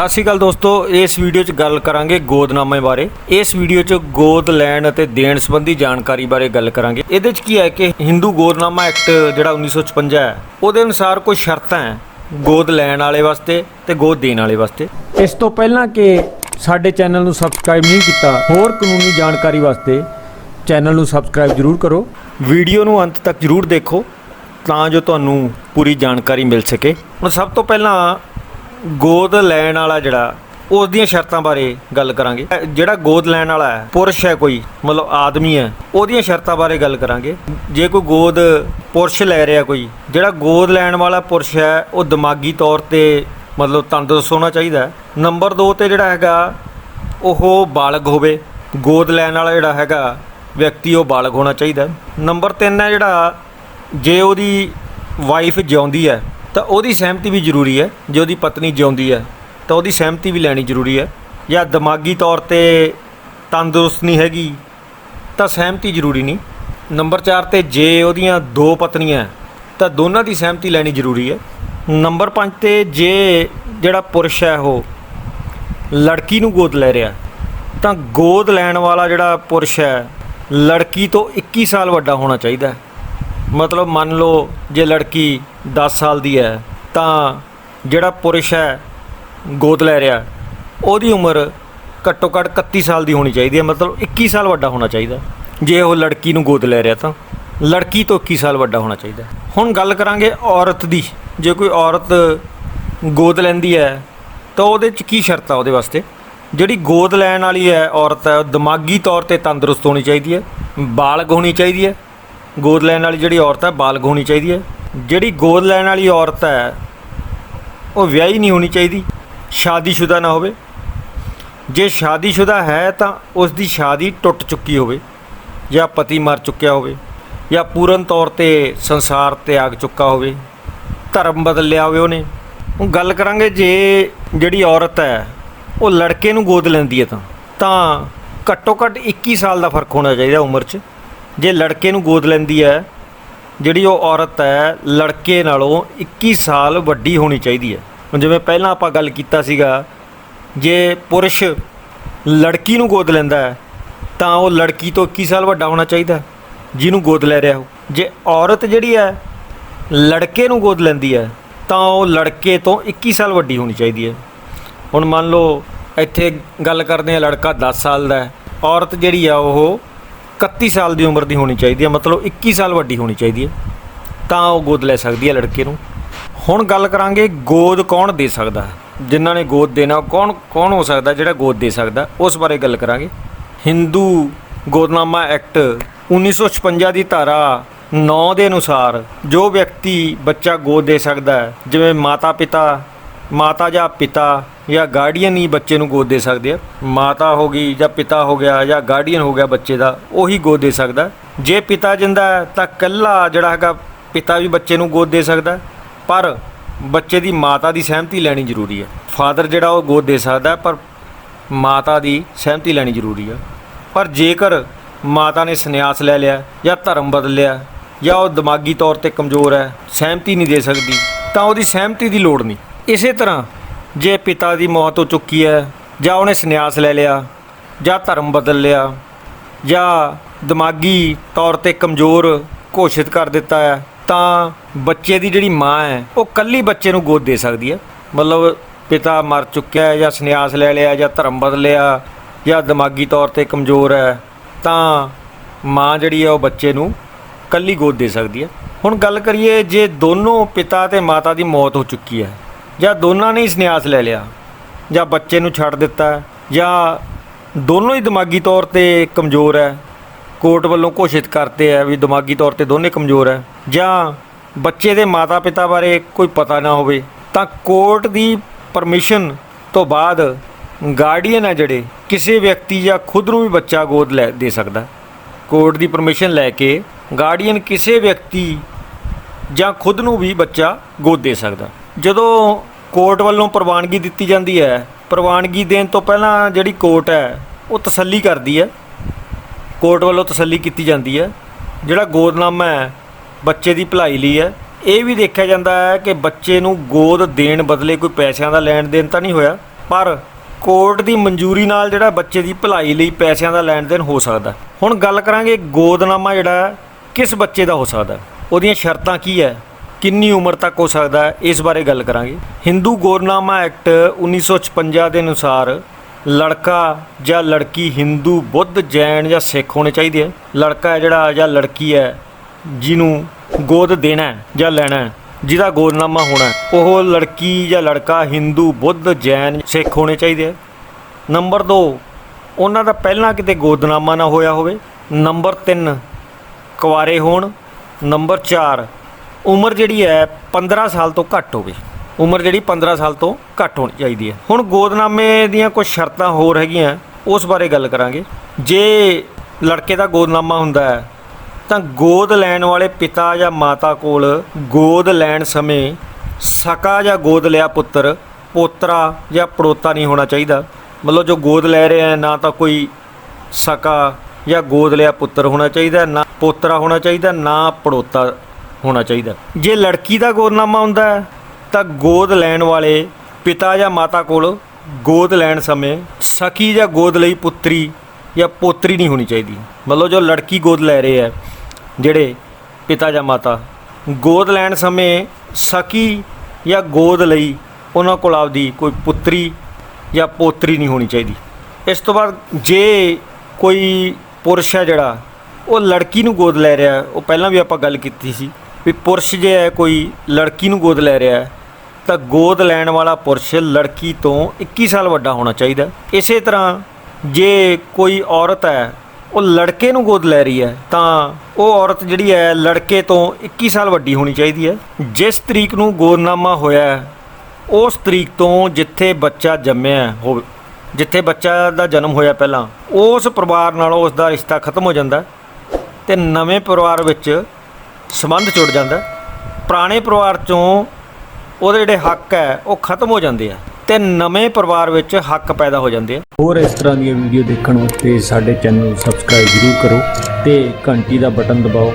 ਸਤਿ ਸ਼੍ਰੀ ਅਕਾਲ ਦੋਸਤੋ ਇਸ ਵੀਡੀਓ 'ਚ ਗੱਲ ਕਰਾਂਗੇ ਗੋਦਨਾਮੇ ਬਾਰੇ। ਇਸ ਵੀਡੀਓ 'ਚ ਗੋਦ ਲੈਣ ਅਤੇ ਦੇਣ ਸੰਬੰਧੀ ਜਾਣਕਾਰੀ ਬਾਰੇ ਗੱਲ ਕਰਾਂਗੇ। ਇਹਦੇ 'ਚ ਕੀ ਹੈ ਕਿ ਹਿੰਦੂ ਗੋਦਨਾਮਾ ਐਕਟ ਜਿਹੜਾ 1956 ਹੈ ਉਹਦੇ ਅਨੁਸਾਰ ਕੁਝ ਸ਼ਰਤਾਂ ਹੈ ਗੋਦ ਲੈਣ ਵਾਲੇ ਵਾਸਤੇ ਤੇ ਗੋਦ ਦੇਣ ਵਾਲੇ ਵਾਸਤੇ। ਇਸ ਤੋਂ ਪਹਿਲਾਂ ਕਿ ਸਾਡੇ ਚੈਨਲ ਨੂੰ ਸਬਸਕ੍ਰਾਈਬ ਨਹੀਂ ਕੀਤਾ ਹੋਰ ਕਾਨੂੰਨੀ ਜਾਣਕਾਰੀ ਵਾਸਤੇ ਚੈਨਲ ਨੂੰ ਸਬਸਕ੍ਰਾਈਬ ਜ਼ਰੂਰ ਕਰੋ। ਵੀਡੀਓ ਨੂੰ ਅੰਤ ਤੱਕ ਜਰੂਰ ਦੇਖੋ ਤਾਂ ਜੋ ਤੁਹਾਨੂੰ ਪੂਰੀ ਜਾਣਕਾਰੀ ਮਿਲ ਸਕੇ। ਹੁਣ ਸਭ ਤੋਂ ਪਹਿਲਾਂ ਗੋਦ ਲੈਣ ਵਾਲਾ ਜਿਹੜਾ, ਉਸ ਦੀਆਂ ਸ਼ਰਤਾਂ ਬਾਰੇ ਗੱਲ ਕਰਾਂਗੇ। ਜਿਹੜਾ ਗੋਦ ਲੈਣ ਵਾਲਾ ਹੈ, ਪੁਰਸ਼ ਹੈ ਕੋਈ, ਮਤਲਬ ਆਦਮੀ ਹੈ, ਉਹਦੀਆਂ ਸ਼ਰਤਾਂ ਬਾਰੇ ਗੱਲ ਕਰਾਂਗੇ। ਜੇ ਕੋਈ ਗੋਦ ਪੁਰਸ਼ ਲੈ ਰਿਹਾ ਕੋਈ, ਜਿਹੜਾ ਗੋਦ ਲੈਣ ਵਾਲਾ ਪੁਰਸ਼ ਹੈ, ਉਹ ਦਿਮਾਗੀ ਤੌਰ ਤੇ ਮਤਲਬ ਤੰਦਰੁਸਤ ਹੋਣਾ ਚਾਹੀਦਾ ਨੰਬਰ 2 ਤੇ ਜਿਹੜਾ ਹੈਗਾ, ਉਹ ਬਾਲਗ ਹੋਵੇ। ਗੋਦ ਲੈਣ ਵਾਲਾ ਜਿਹੜਾ ਹੈਗਾ, ਵਿਅਕਤੀ ਉਹ ਬਾਲਗ ਹੋਣਾ ਚਾਹੀਦਾ ਨੰਬਰ 3 ਹੈ ਜਿਹੜਾ, ਜੇ ਉਹਦੀ ਵਾਈਫ ਜਿਉਂਦੀ ਹੈ ਤਾਂ ਉਹਦੀ ਸਹਿਮਤੀ ਵੀ ਜ਼ਰੂਰੀ ਹੈ, ਜੇ ਉਹਦੀ ਪਤਨੀ ਜਿਉਂਦੀ ਹੈ, ਤਾਂ ਉਹਦੀ ਸਹਿਮਤੀ ਵੀ ਲੈਣੀ ਜ਼ਰੂਰੀ ਹੈ। ਜਾਂ ਦਿਮਾਗੀ ਤੌਰ ਤੇ ਤੰਦਰੁਸਤ ਨਹੀਂ ਹੈਗੀ, ਤਾਂ ਸਹਿਮਤੀ ਜ਼ਰੂਰੀ ਨਹੀਂ। ਨੰਬਰ 4 ਤੇ ਜੇ ਉਹਦੀਆਂ ਦੋ ਪਤਨੀਆਂ ਤਾਂ ਦੋਨਾਂ ਦੀ ਸਹਿਮਤੀ ਲੈਣੀ ਜ਼ਰੂਰੀ ਹੈ। ਨੰਬਰ 5 ਤੇ ਜੇ ਜਿਹੜਾ ਪੁਰਸ਼ ਹੈ ਉਹ ਲੜਕੀ ਨੂੰ ਗੋਦ ਲੈ ਰਿਹਾ, ਤਾਂ ਗੋਦ ਲੈਣ ਵਾਲਾ ਜਿਹੜਾ ਪੁਰਸ਼ ਹੈ, ਲੜਕੀ ਤੋਂ 21 ਸਾਲ ਵੱਡਾ ਹੋਣਾ ਚਾਹੀਦਾ ਹੈ। ਮਤਲਬ ਮੰਨ ਲਓ ਜੇ ਲੜਕੀ 10 ਸਾਲ ਦੀ ਹੈ, ਤਾਂ ਜਿਹੜਾ ਪੁਰਸ਼ ਹੈ, ਗੋਦ ਲੈ ਰਿਹਾ, ਉਹਦੀ ਉਮਰ ਘੱਟੋ ਘੱਟ 31 ਸਾਲ ਦੀ ਹੋਣੀ ਚਾਹੀਦੀ ਹੈ, ਮਤਲਬ 21 ਸਾਲ ਵੱਡਾ ਹੋਣਾ ਚਾਹੀਦਾ। ਜੇ ਉਹ ਲੜਕੀ ਨੂੰ ਗੋਦ ਲੈ ਰਿਹਾ ਤਾਂ ਲੜਕੀ ਤੋਂ 21 ਸਾਲ ਵੱਡਾ ਹੋਣਾ ਚਾਹੀਦਾ। ਹੁਣ ਗੱਲ ਕਰਾਂਗੇ ਔਰਤ ਦੀ। ਜੇ ਕੋਈ ਔਰਤ ਗੋਦ ਲੈਂਦੀ ਹੈ, ਤਾਂ ਉਹਦੇ 'ਚ ਕੀ ਸ਼ਰਤ ਆ ਉਹਦੇ ਵਾਸਤੇ? ਜਿਹੜੀ ਗੋਦ ਲੈਣ ਵਾਲੀ ਹੈ ਔਰਤ ਹੈ, ਉਹ ਦਿਮਾਗੀ ਤੌਰ ਤੇ ਤੰਦਰੁਸਤ ਹੋਣੀ ਚਾਹੀਦੀ ਹੈ, ਬਾਲਗ ਹੋਣੀ ਚਾਹੀਦੀ ਹੈ ਗੋਦ ਲੈਣ ਵਾਲੀ ਜਿਹੜੀ ਔਰਤ ਹੈ, ਬਾਲਗ ਹੋਣੀ ਚਾਹੀਦੀ ਹੈ। ਜਿਹੜੀ ਗੋਦ ਲੈਣ ਵਾਲੀ ਔਰਤ ਹੈ, ਉਹ ਵਿਆਹੀ ਨਹੀਂ ਹੋਣੀ ਚਾਹੀਦੀ। ਸ਼ਾਦੀशुदा ਨਾ ਹੋਵੇ। ਜੇ ਸ਼ਾਦੀशुदा ਹੈ, ਤਾਂ ਉਸ ਦੀ ਸ਼ਾਦੀ ਟੁੱਟ ਚੁੱਕੀ ਹੋਵੇ, ਜਾਂ ਪਤੀ ਮਰ ਚੁੱਕਿਆ ਹੋਵੇ, ਜਾਂ ਪੂਰਨ ਤੌਰ ਤੇ ਸੰਸਾਰ ਤਿਆਗ ਚੁੱਕਾ ਹੋਵੇ, ਧਰਮ ਬਦਲ ਲਿਆ ਹੋਵੇ ਉਹਨੇ। ਹੁਣ ਗੱਲ ਕਰਾਂਗੇ ਜੇ ਜਿਹੜੀ ਔਰਤ ਹੈ, ਉਹ ਲੜਕੇ ਨੂੰ ਗੋਦ ਲੈਂਦੀ ਹੈ ਤਾਂ। ਤਾਂ ਘੱਟੋ ਘੱਟ 21 ਸਾਲ ਦਾ ਫ਼ਰਕ ਹੋਣਾ ਚਾਹੀਦਾ ਉਮਰ 'ਚ। ਜੇ ਲੜਕੇ ਨੂੰ ਗੋਦ ਲੈਂਦੀ ਹੈ, ਜਿਹੜੀ ਉਹ ਔਰਤ ਹੈ, ਲੜਕੇ ਨਾਲੋਂ 21 ਸਾਲ ਵੱਡੀ ਹੋਣੀ ਚਾਹੀਦੀ ਹੈ। ਹੁਣ ਜਿਵੇਂ ਪਹਿਲਾਂ ਆਪਾਂ ਗੱਲ ਕੀਤਾ ਸੀਗਾ, ਜੇ ਪੁਰਸ਼ ਲੜਕੀ ਨੂੰ ਗੋਦ ਲੈਂਦਾ ਹੈ, ਤਾਂ ਉਹ ਲੜਕੀ ਤੋਂ 21 ਸਾਲ ਵੱਡਾ ਹੋਣਾ ਚਾਹੀਦਾ ਜਿਹਨੂੰ ਗੋਦ ਲੈ ਰਿਹਾ ਹੋ ਜੇ ਔਰਤ ਜਿਹੜੀ ਹੈ, ਲੜਕੇ ਨੂੰ ਗੋਦ ਲੈਂਦੀ ਹੈ, ਤਾਂ ਉਹ ਲੜਕੇ ਤੋਂ 21 ਸਾਲ ਵੱਡੀ ਹੋਣੀ ਚਾਹੀਦੀ ਹੈ। ਹੁਣ ਮੰਨ ਲਓ, ਇੱਥੇ ਗੱਲ ਕਰਦੇ ਆ ਲੜਕਾ 10 ਸਾਲ ਦਾ ਹੈ, ਔਰਤ ਜਿਹੜੀ ਆ ਉਹ 31 ਸਾਲ ਦੀ ਉਮਰ ਦੀ ਹੋਣੀ ਚਾਹੀਦੀ ਹੈ, ਮਤਲਬ 21 ਸਾਲ ਵੱਡੀ ਹੋਣੀ ਚਾਹੀਦੀ ਹੈ, ਤਾਂ ਉਹ ਗੋਦ ਲੈ ਸਕਦੀ ਹੈ ਲੜਕੇ ਨੂੰ। ਹੁਣ ਗੱਲ ਕਰਾਂਗੇ ਗੋਦ ਕੌਣ ਦੇ ਸਕਦਾ ਹੈ? ਜਿਨ੍ਹਾਂ ਨੇ ਗੋਦ ਦੇਣਾ ਕੌਣ ਕੌਣ ਹੋ ਸਕਦਾ ਜਿਹੜਾ ਗੋਦ ਦੇ ਸਕਦਾ? ਉਸ ਬਾਰੇ ਗੱਲ ਕਰਾਂਗੇ। ਹਿੰਦੂ ਗੋਦਨਾਮਾ ਐਕਟ 1956 ਦੀ ਧਾਰਾ 9 ਦੇ ਅਨੁਸਾਰ ਜੋ ਵਿਅਕਤੀ ਬੱਚਾ ਗੋਦ ਦੇ ਸਕਦਾ ਹੈ, ਜਿਵੇਂ ਮਾਤਾ ਪਿਤਾ ਮਾਤਾ ਜਾਂ ਪਿਤਾ ਜਾਂ ਗਾਰਡੀਅਨ ਹੀ ਬੱਚੇ ਨੂੰ ਗੋਦ ਦੇ ਸਕਦੇ ਆ। ਮਾਤਾ ਹੋ ਗਈ ਜਾਂ ਪਿਤਾ ਹੋ ਗਿਆ ਜਾਂ ਗਾਰਡੀਅਨ ਹੋ ਗਿਆ ਬੱਚੇ ਦਾ, ਉਹੀ ਗੋਦ ਦੇ ਸਕਦਾ। ਜੇ ਪਿਤਾ ਜਿੰਦਾ ਹੈ ਤਾਂ ਕੱਲਾ ਜਿਹੜਾ ਹੈਗਾ ਪਿਤਾ ਵੀ ਬੱਚੇ ਨੂੰ ਗੋਦ ਦੇ ਸਕਦਾ। ਪਰ ਬੱਚੇ ਦੀ ਮਾਤਾ ਦੀ ਸਹਿਮਤੀ ਲੈਣੀ ਜ਼ਰੂਰੀ ਹੈ। ਫਾਦਰ ਜਿਹੜਾ ਉਹ ਗੋਦ ਦੇ ਸਕਦਾ ਪਰ ਮਾਤਾ ਦੀ ਸਹਿਮਤੀ ਲੈਣੀ ਜ਼ਰੂਰੀ ਹੈ। ਪਰ ਜੇਕਰ ਮਾਤਾ ਨੇ ਸੰਨਿਆਸ ਲੈ ਲਿਆ ਜਾਂ ਧਰਮ ਬਦਲ ਲਿਆ ਜਾਂ ਉਹ ਦਿਮਾਗੀ ਤੌਰ ਤੇ ਕਮਜ਼ੋਰ ਹੈ, ਸਹਿਮਤੀ ਨਹੀਂ ਦੇ ਸਕਦੀ, ਤਾਂ ਉਹਦੀ ਸਹਿਮਤੀ ਦੀ ਲੋੜ ਨਹੀਂ। ਇਸੇ ਤਰ੍ਹਾਂ ਜੇ ਪਿਤਾ ਦੀ ਮੌਤ ਹੋ ਚੁੱਕੀ ਹੈ, ਜਾਂ ਉਹਨੇ ਸੰਨਿਆਸ ਲੈ ਲਿਆ, ਜਾਂ ਧਰਮ ਬਦਲ ਲਿਆ, ਜਾਂ ਦਿਮਾਗੀ ਤੌਰ ਤੇ ਕਮਜ਼ੋਰ ਘੋਸ਼ਿਤ ਕਰ ਦਿੱਤਾ ਹੈ, ਤਾਂ ਬੱਚੇ ਦੀ ਜਿਹੜੀ ਮਾਂ ਹੈ, ਉਹ ਕੱਲੀ ਬੱਚੇ ਨੂੰ ਗੋਦ ਦੇ ਸਕਦੀ ਹੈ। ਮਤਲਬ ਪਿਤਾ ਮਰ ਚੁੱਕਿਆ ਹੈ, ਜਾਂ ਸੰਨਿਆਸ ਲੈ ਲਿਆ, ਜਾਂ ਧਰਮ ਬਦਲ ਲਿਆ, ਜਾਂ ਦਿਮਾਗੀ ਤੌਰ ਤੇ ਕਮਜ਼ੋਰ ਹੈ, ਤਾਂ ਮਾਂ ਜਿਹੜੀ ਹੈ, ਉਹ ਬੱਚੇ ਨੂੰ ਕੱਲੀ ਗੋਦ ਦੇ ਸਕਦੀ ਹੈ। ਹੁਣ ਗੱਲ ਕਰੀਏ, ਜੇ ਦੋਨੋਂ ਪਿਤਾ ਤੇ ਮਾਤਾ ਦੀ ਮੌਤ ਹੋ ਚੁੱਕੀ ਹੈ ਜਾਂ ਦੋਨਾਂ ਨੇ ਹੀ ਸੰਨਿਆਸ ਲੈ ਲਿਆ, ਜਾਂ ਬੱਚੇ ਨੂੰ ਛੱਡ ਦਿੱਤਾ, ਜਾਂ ਦੋਨੋਂ ਹੀ ਦਿਮਾਗੀ ਤੌਰ ਤੇ ਕਮਜ਼ੋਰ ਹੈ, ਕੋਰਟ ਵੱਲੋਂ ਘੋਸ਼ਿਤ ਕਰਤੇ ਹੈ ਵੀ ਦਿਮਾਗੀ ਤੌਰ ਤੇ ਦੋਨੇ ਕਮਜ਼ੋਰ ਹੈ, ਜਾਂ ਬੱਚੇ ਦੇ ਮਾਤਾ-ਪਿਤਾ ਬਾਰੇ ਕੋਈ ਪਤਾ ਨਾ ਹੋਵੇ, ਤਾਂ ਕੋਰਟ ਦੀ ਪਰਮਿਸ਼ਨ ਤੋਂ ਬਾਅਦ ਗਾਰਡੀਅਨ ਹੈ ਜਿਹੜੇ, ਕਿਸੇ ਵਿਅਕਤੀ ਜਾਂ ਖੁਦ ਨੂੰ ਵੀ ਬੱਚਾ ਗੋਦ ਲੈ, ਦੇ ਸਕਦਾ ਕੋਰਟ ਦੀ ਪਰਮਿਸ਼ਨ ਲੈ ਕੇ ਗਾਰਡੀਅਨ ਕਿਸੇ ਵਿਅਕਤੀ ਜਾਂ ਖੁਦ ਨੂੰ ਵੀ ਬੱਚਾ ਗੋਦ ਦੇ ਸਕਦਾ ਜਦੋਂ ਕੋਰਟ ਵੱਲੋਂ ਪ੍ਰਵਾਨਗੀ ਦਿੱਤੀ ਜਾਂਦੀ ਹੈ। ਪ੍ਰਵਾਨਗੀ ਦੇਣ ਤੋਂ ਪਹਿਲਾਂ ਜਿਹੜੀ ਕੋਰਟ ਹੈ, ਉਹ ਤਸੱਲੀ ਕਰਦੀ ਹੈ। ਕੋਰਟ ਵੱਲੋਂ ਤਸੱਲੀ ਕੀਤੀ ਜਾਂਦੀ ਹੈ। ਜਿਹੜਾ ਗੋਦਨਾਮਾ ਹੈ, ਬੱਚੇ ਦੀ ਭਲਾਈ ਲਈ ਹੈ। ਇਹ ਵੀ ਦੇਖਿਆ ਜਾਂਦਾ ਹੈ ਕਿ ਬੱਚੇ ਨੂੰ ਗੋਦ ਦੇਣ ਬਦਲੇ ਕੋਈ ਪੈਸਿਆਂ ਦਾ ਲੈਣ ਦੇਣ ਤਾਂ ਨਹੀਂ ਹੋਇਆ, ਪਰ ਕੋਰਟ ਦੀ ਮਨਜ਼ੂਰੀ ਨਾਲ ਜਿਹੜਾ ਬੱਚੇ ਦੀ ਭਲਾਈ ਲਈ ਪੈਸਿਆਂ ਦਾ ਲੈਣ ਦੇਣ ਹੋ ਸਕਦਾ। ਹੁਣ ਗੱਲ ਕਰਾਂਗੇ ਗੋਦਨਾਮਾ ਜਿਹੜਾ ਕਿਸ ਬੱਚੇ ਦਾ ਹੋ ਸਕਦਾ ਉਹਦੀਆਂ ਸ਼ਰਤਾਂ ਕੀ ਹੈ? ਕਿੰਨੀ ਉਮਰ ਤੱਕ ਹੋ ਸਕਦਾ ਹੈ? ਇਸ ਬਾਰੇ ਗੱਲ ਕਰਾਂਗੇ। ਹਿੰਦੂ ਗੋਦਨਾਮਾ ਐਕਟ 1956 ਦੇ ਅਨੁਸਾਰ ਲੜਕਾ ਜਾਂ ਲੜਕੀ ਹਿੰਦੂ, ਬੁੱਧ, ਜੈਨ ਜਾਂ ਸਿੱਖ ਹੋਣੇ ਚਾਹੀਦੇ ਹੈ ਲੜਕਾ ਜਿਹੜਾ ਜਾਂ ਲੜਕੀ ਹੈ, ਜਿਹਨੂੰ ਗੋਦ ਦੇਣਾ ਜਾਂ ਲੈਣਾ ਜਿਹਦਾ ਗੋਦਨਾਮਾ ਹੋਣਾ ਉਹ ਲੜਕੀ ਜਾਂ ਲੜਕਾ ਹਿੰਦੂ, ਬੁੱਧ, ਜੈਨ, ਸਿੱਖ ਹੋਣੇ ਚਾਹੀਦੇ ਹੈ ਨੰਬਰ 2 ਉਹਨਾਂ ਦਾ ਪਹਿਲਾਂ ਕਿਤੇ ਗੋਦਨਾਮਾ ਨਾ ਹੋਇਆ ਹੋਵੇ। ਨੰਬਰ 3 ਕੁਆਰੇ ਹੋਣ। ਨੰਬਰ 4 ਉਮਰ ਜਿਹੜੀ ਹੈ 15 ਸਾਲ ਤੋਂ ਘੱਟ ਹੋਵੇ। ਉਮਰ ਜਿਹੜੀ 15 ਸਾਲ ਤੋਂ ਘੱਟ ਹੋਣੀ ਚਾਹੀਦੀ ਹੈ। ਹੁਣ ਗੋਦਨਾਮੇ ਦੀਆਂ ਕੁਝ ਸ਼ਰਤਾਂ ਹੋਰ ਹੈਗੀਆਂ, ਉਸ ਬਾਰੇ ਗੱਲ ਕਰਾਂਗੇ। ਜੇ ਲੜਕੇ ਦਾ ਗੋਦਨਾਮਾ ਹੁੰਦਾ ਹੈ, ਤਾਂ ਗੋਦ ਲੈਣ ਵਾਲੇ ਪਿਤਾ ਜਾਂ ਮਾਤਾ ਕੋਲ ਗੋਦ ਲੈਣ ਸਮੇਂ ਸਕਾ ਜਾਂ ਗੋਦ ਲਿਆ ਪੁੱਤਰ, ਪੋਤਰਾ ਜਾਂ ਪੜੋਤਾ ਨਹੀਂ ਹੋਣਾ ਚਾਹੀਦਾ। ਮਤਲਬ ਜੋ ਗੋਦ ਲੈ ਰਿਹਾ ਹੈ, ਨਾ ਤਾਂ ਕੋਈ ਸਕਾ ਜਾਂ ਗੋਦ ਲਿਆ ਪੁੱਤਰ ਹੋਣਾ ਚਾਹੀਦਾ, ਨਾ ਪੋਤਰਾ ਹੋਣਾ ਚਾਹੀਦਾ, ਨਾ ਪੜੋਤਾ ਹੋਣਾ ਚਾਹੀਦਾ। ਜੇ ਲੜਕੀ ਦਾ ਗੋਦਨਾਮਾ ਹੁੰਦਾ ਤਾਂ ਗੋਦ ਲੈਣ ਵਾਲੇ ਪਿਤਾ ਜਾਂ ਮਾਤਾ ਕੋਲ ਗੋਦ ਲੈਣ ਸਮੇਂ ਸਕੀ ਜਾਂ ਗੋਦ ਲਈ ਪੁੱਤਰੀ ਜਾਂ ਪੋਤਰੀ ਨਹੀਂ ਹੋਣੀ ਚਾਹੀਦੀ। ਮਤਲਬ ਜੋ ਲੜਕੀ ਗੋਦ ਲੈ ਰਹੇ ਹੈ, ਜਿਹੜੇ ਪਿਤਾ ਜਾਂ ਮਾਤਾ, ਗੋਦ ਲੈਣ ਸਮੇਂ ਸਕੀ ਜਾਂ ਗੋਦ ਲਈ ਉਹਨਾਂ ਕੋਲ ਆਪਦੀ ਕੋਈ ਪੁੱਤਰੀ ਜਾਂ ਪੋਤਰੀ ਨਹੀਂ ਹੋਣੀ ਚਾਹੀਦੀ। ਇਸ ਤੋਂ ਬਾਅਦ ਜੇ ਕੋਈ ਪੁਰਸ਼ ਹੈ ਜਿਹੜਾ, ਉਹ ਲੜਕੀ ਨੂੰ ਗੋਦ ਲੈ ਰਿਹਾ, ਉਹ ਪਹਿਲਾਂ ਵੀ ਆਪਾਂ ਗੱਲ ਕੀਤੀ ਸੀ ਵੀ ਪੁਰਸ਼ ਜੇ ਹੈ, ਕੋਈ ਲੜਕੀ ਨੂੰ ਗੋਦ ਲੈ ਰਿਹਾ ਹੈ, ਤਾਂ ਗੋਦ ਲੈਣ ਵਾਲਾ ਪੁਰਸ਼ ਲੜਕੀ ਤੋਂ 21 ਸਾਲ ਵੱਡਾ ਹੋਣਾ ਚਾਹੀਦਾ ਇਸੇ ਤਰ੍ਹਾਂ ਜੇ ਕੋਈ ਔਰਤ ਹੈ, ਉਹ ਲੜਕੇ ਨੂੰ ਗੋਦ ਲੈ ਰਹੀ ਹੈ, ਤਾਂ ਉਹ ਔਰਤ ਜਿਹੜੀ ਹੈ, ਲੜਕੇ ਤੋਂ 21 ਸਾਲ ਵੱਡੀ ਹੋਣੀ ਚਾਹੀਦੀ ਹੈ। ਜਿਸ ਤਰੀਕ ਨੂੰ ਗੋਦਨਾਮਾ ਹੋਇਆ ਉਸ ਤਰੀਕ ਤੋਂ ਜਿੱਥੇ ਬੱਚਾ ਜੰਮਿਆ ਹੋਵੇ ਜਿੱਥੇ ਬੱਚਾ ਦਾ ਜਨਮ ਹੋਇਆ ਪਹਿਲਾਂ, ਉਸ ਪਰਿਵਾਰ ਨਾਲ ਉਸ ਦਾ ਰਿਸ਼ਤਾ ਖਤਮ ਹੋ ਜਾਂਦਾ ਹੈ ਤੇ ਨਵੇਂ ਪਰਿਵਾਰ ਵਿੱਚ ਸੰਬੰਧ ਜੁੜ ਜਾਂਦਾ। ਪੁਰਾਣੇ ਪਰਿਵਾਰ ਚੋਂ ਉਹਦੇ ਜਿਹੜੇ ਹੱਕ ਹੈ, ਉਹ ਖਤਮ ਹੋ ਜਾਂਦੇ ਆ ਤੇ ਨਵੇਂ ਪਰਿਵਾਰ ਵਿੱਚ ਹੱਕ ਪੈਦਾ ਹੋ ਜਾਂਦੇ ਆ। ਹੋਰ ਇਸ ਤਰ੍ਹਾਂ ਦੀਆਂ ਵੀਡੀਓ ਦੇਖਣ ਵਾਸਤੇ ਸਾਡੇ ਚੈਨਲ ਨੂੰ ਸਬਸਕ੍ਰਾਈਬ ਜ਼ਰੂਰ ਕਰੋ ਤੇ ਘੰਟੀ ਦਾ ਬਟਨ ਦਬਾਓ।